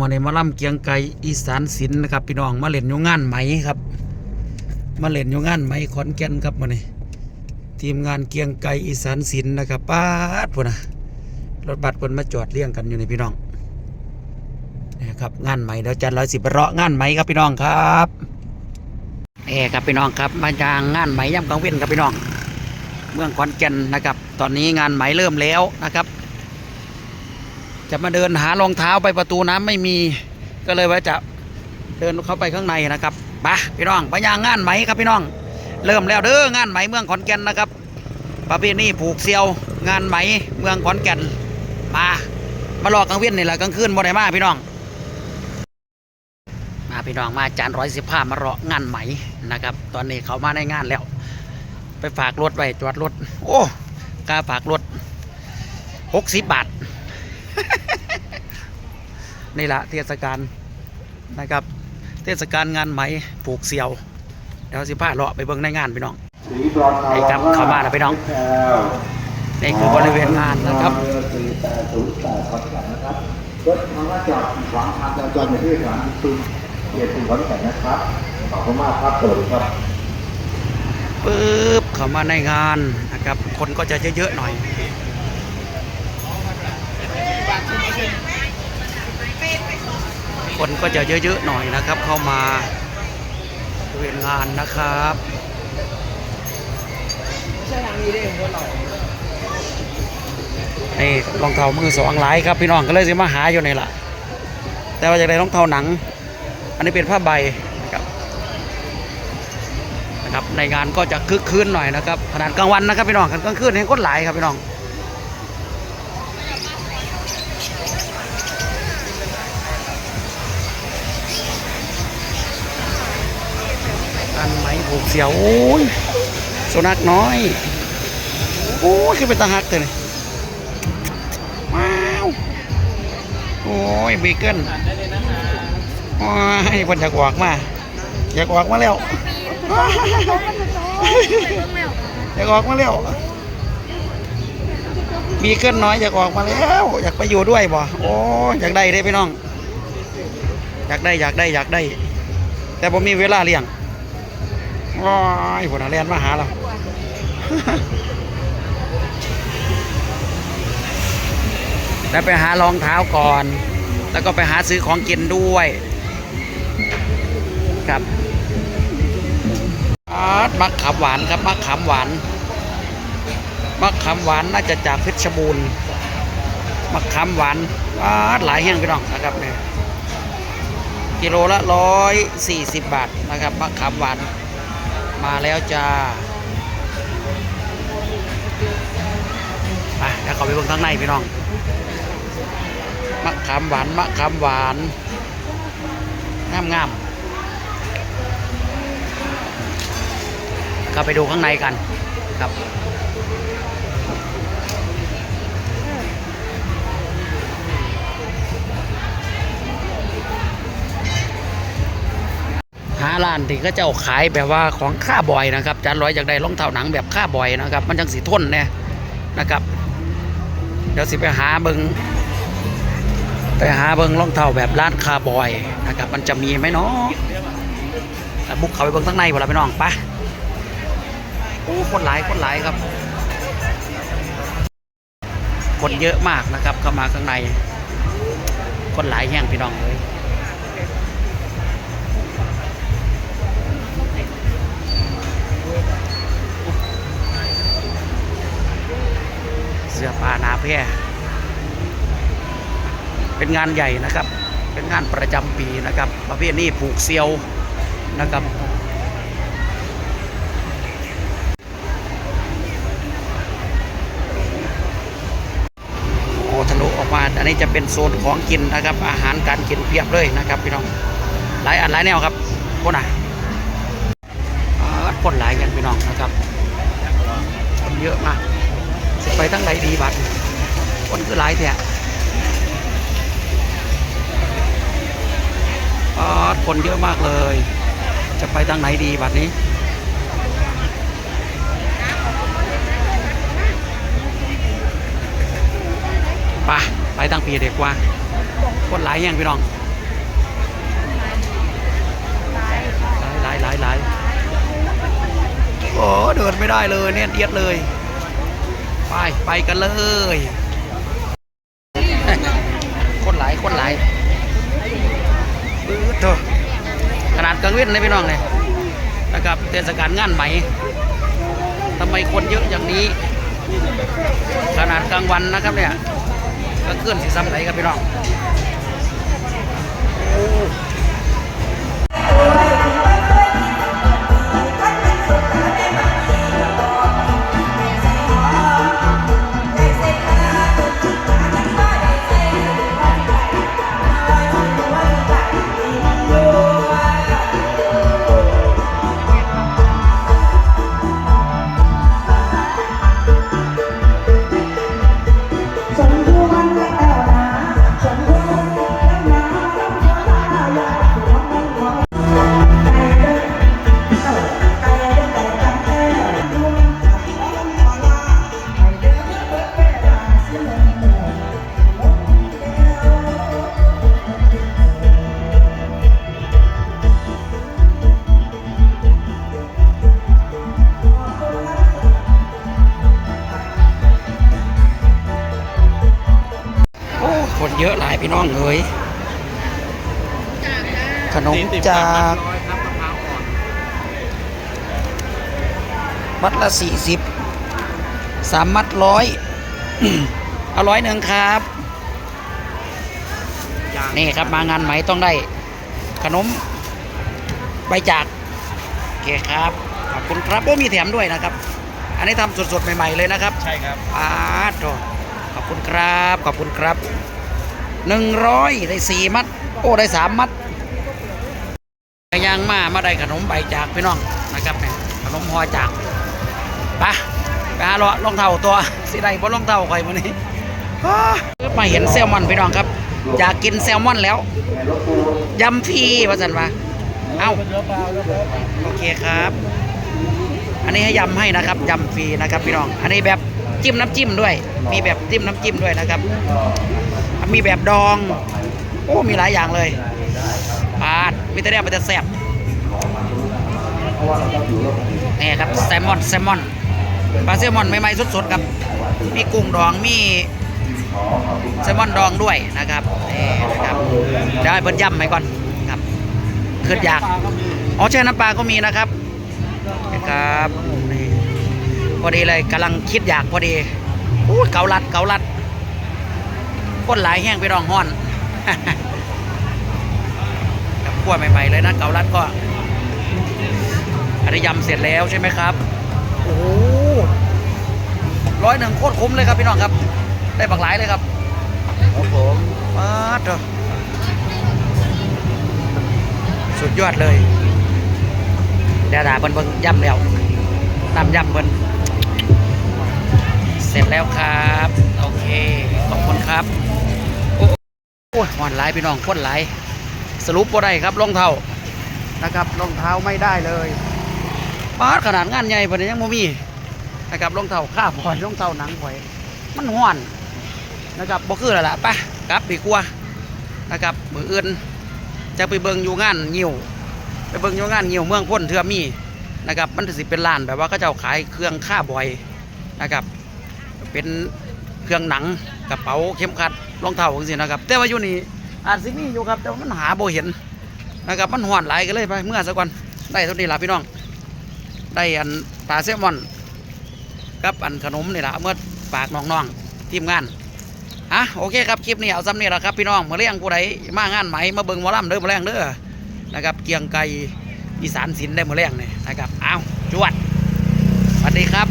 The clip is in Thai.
มาในมาล่ำเกียงไก่อีสานศิลป์นะครับพี่น้องมาเล่นอยู่งานไหมครับ มาเล่นอยู่งานไหมขอนแก่นครับมาเนี่ทีมงานเกียงไก่อีสานศิลป์นะครับป้าดพุ่นนะรถบัสพิ่นมาจอดเรียงกันอยู่ในพี่น้องนี่ครับงานไหมเดี๋ยวจันร้อยสิบเราะงานไหมครับพี่น้องครับเอครับพี่น้องครับมาจางงานไหมย่ำกลางเว้นครับพี่น้อง เมืองขอนแก่นนะครับ ตอนนี้งานไหมเริ่มแล้วนะครับ จะมาเดินหารองเท้าไปประตูน้ำไม่มีก็เลยว่าจะเดินเข้าไปข้างในนะครับไปพี่น้องไปย่างงานไหมครับพี่น้อง เริ่มแล้วเด้องานไหมเมืองขอนแก่นนะครับประเพณีผูกเซียวงานไหมเมืองขอนแก่นมา มาหลอกกลางเวียนนี่แหละกลางคืนบ่ได้มาพี่น้อง มาพี่น้องมาจานร้อยสิบห้ามารองานไหมนะครับ ตอนนี้เขามาในงานแล้ว ไปฝากรถไว้จอดรถโอ้กาฝากรถหกสิบบาท นี่แหละเทศกาลนะครับ เทศกาลงานไหมผูกเสียว เดี๋ยวสิพาเลาะไปเบิ่งในงานพี่น้องไอ้ครับเข้ามาแล้วพี่น้องนี่คือบริเวณงานนะครับสี่แปดศูนย์แปดขอนแก่นนะครับรถทางว่าจอดขวางทางจราจรอยู่ที่สถานีชุมเขตชุมขอนแก่นนะครับขอบคุณมากครับสวัสดีครับปึ๊บเข้ามาในงานนะครับ คนก็จะเยอะๆหน่อย คนก็จะเยอะๆหน่อยนะครับ เข้ามาบริเวณงานนะครับนี่รองเท้ามือสองหลายครับพี่น้องก็เลยสิมาหาอยู่นี่ละแต่ว่าจะได้รองเท้าหนัง อันนี้เป็นผ้าใบนะครับนะครับในงานก็จะคึกคืนหน่อยนะครับขนาดกลางวันนะครับพี่น้องกลางคืนเห็นคนหลายครับพี่น้อง อันไหมูเสียวโอ้ยสุนัขน้อยโอ้ยคือเป็นตาหักเลยว้าวโอ้ยเบเกิลโอ้ยคนอยากออกมาอยากออกมาแล้วอยากออกมาแล้วมีเกินน้อยอยากออกมาแล้ว อยากไปอยู่ด้วยบ่โอ้อยากได้ได้พี่น้อง อยากได้อยากได้อยากได้ แต่ผมมีเวลาเลี้ยง ว้ายผลเรียนมาหาเราแล้วไปหารองเท้าก่อน แล้วก็ไปหาซื้อของกินด้วย ครับมะขามหวานครับมะขามหวานมะขามหวานน่าจะจากเพชรบูรณ์มะขามหวานอาหลายแห้งพี่น้องนะครับเนี่ยกิโลละร้อยสี่สิบบาทนะครับมะขามหวาน มาแล้วจ้าไปแล้วเขาไปเบิ่งข้างในพี่น้องมะขามหวานมะขามหวานงามงามก็ไปดูข้างในกันครับ หาร้านที่ก็เจ้าขายแบบว่าของค่าบอยนะครับจานร้อยจากได้รองเท้าหนังแบบค่าบอยนะครับ มันจังสีทนเนี่ยนะครับ เดี๋ยวสิไปหาเบิงไปหาเบิงรองเท้าแบบร้านคาบอยนะครับ มันจะมีไหมเนาะบุกเข้าไปเบิงข้างในบ่ล่ะพี่น้องไปโอ้คนหลายคนหลายครับ คนเยอะมากนะครับเข้ามาข้างใน คนหลายแห่งพี่น้องเลย พร่เป็นงานใหญ่นะครับ เป็นงานประจำปีนะครับ ประเภทนี้ผูกเซียวนะครับโอทะลุออกมา อันนี้จะเป็นโซนของกินนะครับ อาหารการกินเพียบเลยนะครับพี่น้อง หลายอันหลายแนวครับคนอะอ่าคนหลายกันพี่น้องนะครับ คนเยอะมากสิไปทั้งไหนดีบัตร คนคือหลายแท้อ่าคนเยอะมากเลย จะไปทางไหนดีบัตรนี้ ไปไปตั้งปีเด็กกว่า คนหลายแห่งพี่น้องหลายหลายหลายหลายโอ้เดินไม่ได้เลยเนี่ยเดียดเลย ไป ไปกันเลยายคนหลายปื๊ดเถขนาดกลางเว้นเลยพี่น้องเลยนะครับเทศกาลงานไหมทำไมคนเยอะอย่างนี้ ขนาดกลางวันนะครับเนี่ยก็เคลื่อนสีซ้ำไหนครับพี่น้องโอ้ คนเยอะหลายพี่น้องเอ้ยขนมจากมัดละสี่สิบสามมัดร้อยเอาร้อยหนึ่งครับ นี่ครับมางานไหมต้องได้ ขนมใบจากโอเคครับขอบคุณครับโอ้มีแถมด้วยนะครับ อันนี้ทำสดๆ ใหม่ ๆ เลยนะครับ ใช่ครับอาร์ตโถขอบคุณครับ ขอบคุณครับ หนึ่งร้อยได้สี่มัด โอ้ได้สามมัดยางมามาได้ขนมใบจากพี่น้องนะครับเนี่ยขนมหอจากปะไปหาลองเท้าตัวสิได้บ่รองเท้าใครมื้อนี้มาเห็นแซลมอนพี่น้องครับ อยากกินแซลมอนแล้วยำฟรีว่าสันว่าเอ้าโอเคครับ อันนี้ให้ยำให้นะครับยำฟรีนะครับพี่น้อง อันนี้แบบจิ้มน้ำจิ้มด้วย มีแบบจิ้มน้ำจิ้มด้วยนะครับ มีแบบดอง โอ้ มีหลายอย่างเลยปาดมีแต่แดงมันจะแซ่บนี่ครับแซลมอนแซลมอนปลาแซลมอนใหม่ๆสดๆครับ มีกุ้งดองมีแซลมอนดองด้วยนะครับนี่นะครับเดี๋ยวให้เพิ่นย่ำให้ก่อนครับขึ้นอยากอ๋อใช่น้ำปลาก็มีนะครับนะครับพอดีเลยกำลังคิดอยากพอดีอู้เกาลัดเกาลัด ก้นหลายแห้งไปรองห้อนกับขั้วใหม่ๆเลยนะเกาลัดก็อันนี้ยำเสร็จแล้วใช่ไหมครับ โอ้โหร้อยหนึ่งโคตรคุ้มเลยครับพี่น้องครับ ได้บักหลายเลยครับครับผมมาดเถอะสุดยอดเลยเดี๋ยวด่าเพิ่นเบิ่งย่ำแล้วตามย่ำเพิ่นเสร็จแล้วครับ โอเค ขอบคุณครับโอ้ โอ้ยหอนหลายพี่น้องคนหลายสรุปบ่ได้ครับรองเท้านะครับรองเท้าไม่ได้เลยปาดขนาดงานใหญ่ปานนี้ยังบ่มีนะครับรองเท้าข้าพอยรองเท้าหนังพอย มันห้อนนะครับบ่คือแล้วล่ะไปกลับดีกว่านะครับมืออื่นจะไปเบิ่งอยู่งานงิ้วไปเบิ่งอยู่งานเหี่ยวเมืองพ้นเทือมีนะครับมันสิเป็นร้านแบบว่าเขาเจ้าขายเครื่องค่าบอยนะครับ เป็นเครื่องหนังกระเป๋าเข็มขัด รองเท้าจังซี่นะครับ แต่ว่าอยู่นี่อาจสิมีอยู่ครับแต่ว่ามันหาโบเห็นนะครับมันห่อนหลายกันเลยไปเมื่อสักวันได้เท่านี้ละพี่น้อง ได้อันปลาแซมอนกับอันขนมนี่ละเมื่อฝากน้องๆทีมงานอะโอเคครับคลิปนี้เอาซ้ำนี่แหละครับพี่น้องมาเลี้ยงผู้ใดมางานไหมมาเบิ่งมอลำเด้อมาแรงเด้อนะครับเกียงไก่อีสานศิลป์ได้มาแรงเนี่ยนะครับอ้าวจวดสวัสดีครับ